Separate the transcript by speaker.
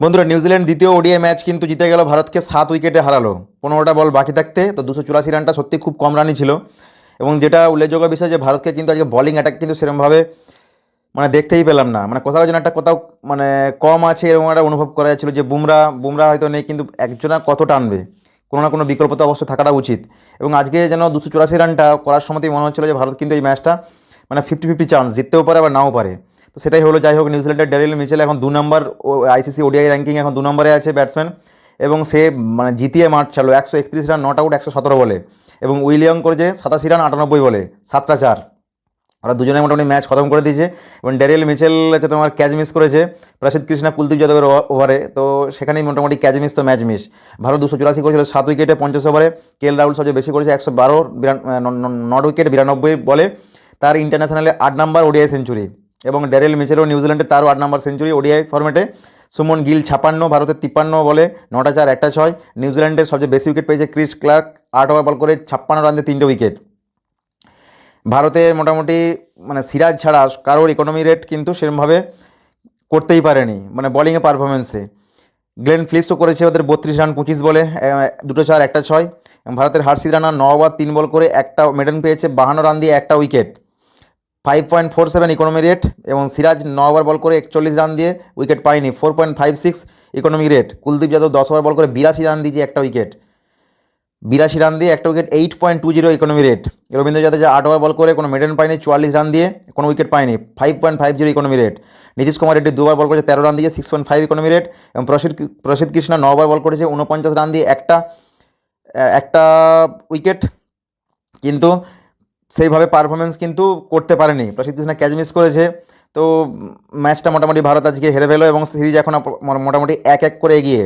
Speaker 1: বন্ধুরা নিউজিল্যান্ড দ্বিতীয় ODI match কিন্তু জিতে গেল, ভারতকে সাত উইকেটে হারালো। পনেরোটা বল বাকি থাকতে, তো দুশো চুরাশি রানটা সত্যি খুব কম রানই ছিল। এবং যেটা উল্লেখযোগ্য বিষয় যে, ভারতকে কিন্তু আজকে বলিং অ্যাটাক কিন্তু সেরকমভাবে মানে দেখতেই পেলাম না। মানে কোথাও যেন একটা কোথাও মানে কম আছে এরকম একটা অনুভব করা যাচ্ছিল যে, বুমরা বুমরা হয়তো নেই, কিন্তু একজনা কত টানবে কোনো না কোনো বিকল্প তো অবশ্যই থাকাটা উচিত। এবং আজকে যেন দুশো চুরাশি রানটা করার সময়তেই মনে হচ্ছিল যে, ভারত কিন্তু এই ম্যাচটা মানে ফিফটি ফিফটি চান্স জিততেও পারে আবার নাও পারে। তো সেটাই হলো, যাই হোক, নিউজিল্যান্ডের ড্যারিল মিচেল এখন দু নম্বর আইসিসি ওডিআই র্যাঙ্কিং এখন দু নম্বরে আছে ব্যাটসম্যান। এবং সে মানে জিতিয়ে মাঠ ছাড়লো, একশো একত্রিশ রান, নট আউট, একশো সতেরো বলে। এবং উইলিয়াম করেছে সাতাশি রান, আটানব্বই বলে, সাতটা চার। ওরা দুজনে মোটামুটি ম্যাচ খতম করে দিয়েছে। এবং ড্যারিয়েল মিচেল হচ্ছে তোমার ক্যাচ মিস করেছে, প্রসিদ্ধ কৃষ্ণা কুলদীপ যাদবের ওভারে। তো সেখানেই মোটামুটি ক্যাচ মিস তো ম্যাচ মিস। ভারত দুশো চুরাশি করেছিল, সাত উইকেটে পঞ্চাশ ওভারে। কে এল রাহুল সবচেয়ে বেশি করেছে, একশো বারো, বিরান নট উইকেট, বিরানব্বই বলে। তার ইন্টারন্যাশনালে আট নাম্বার ওডিআই সেঞ্চুরি। এবং ড্যারেল মিচেলও নিউজিল্যান্ডে তারও আট নাম্বার সেঞ্চুরি ওডিআই ফর্মেটে সুমন গিল ছাপান্ন, ভারতের তিপ্পান্ন বলে নটা চার একটা ছয়। নিউজিল্যান্ডের সবচেয়ে বেশি উইকেট পেয়েছে ক্রিস ক্লার্ক, আট ওভার বল করে ছাপ্পান্ন রান দিয়ে তিনটে উইকেট। ভারতের মোটামুটি মানে সিরাজ ছাড়া কারোর ইকোনমি রেট কিন্তু সেরকমভাবে করতেই পারেনি মানে বোলিংয়ে পারফরমেন্সে গ্লেন ফ্লিপসও করেছে ওদের বত্রিশ রান পঁচিশ বলে দুটো চার, একটা ছয়। ভারতের হার্ষিদ রানা ন ওভার, তিন বল করে একটা মেডেন পেয়েছে বাহান্ন রান দিয়ে একটা wicket. Five point four seven economy rate এবং সিরাজ ন ওভার বল করে একচল্লিশ রান দিয়ে উইকেট পায়নি। Four point five six economy rate Kuldeep Yadav দশ ওভার বল করে বিরাশি রান দিয়েছে একটা উইকেট বিরাশি রান দিয়ে একটা wicket eight point two zero economy rate Ravindra Jadeja আট ওভার বল করে কোনো মেডেন পায়নি, চুয়াল্লিশ রান দিয়ে কোনো উইকেট পায়নি five point five zero economy rate Nitish Kumar Reddy দুবার বল করেছে তেরো রান দিয়ে six point five economy rate এবং প্রসিদ্ধ প্রসিদ্ধ কৃষ্ণা ন ওভার বল করেছে উনপঞ্চাশ রান দিয়ে একটা একটা উইকেট কিন্তু সেইভাবে পারফরমেন্স কিন্তু করতে পারেনি। প্রসিদ্ধ কৃষ্ণা ক্যাচ মিস করেছে। তো ম্যাচটা মোটামুটি ভারত আজকে হেরে ফেলো এবং সিরিজ এখন মোটামুটি এক এক করে এগিয়ে।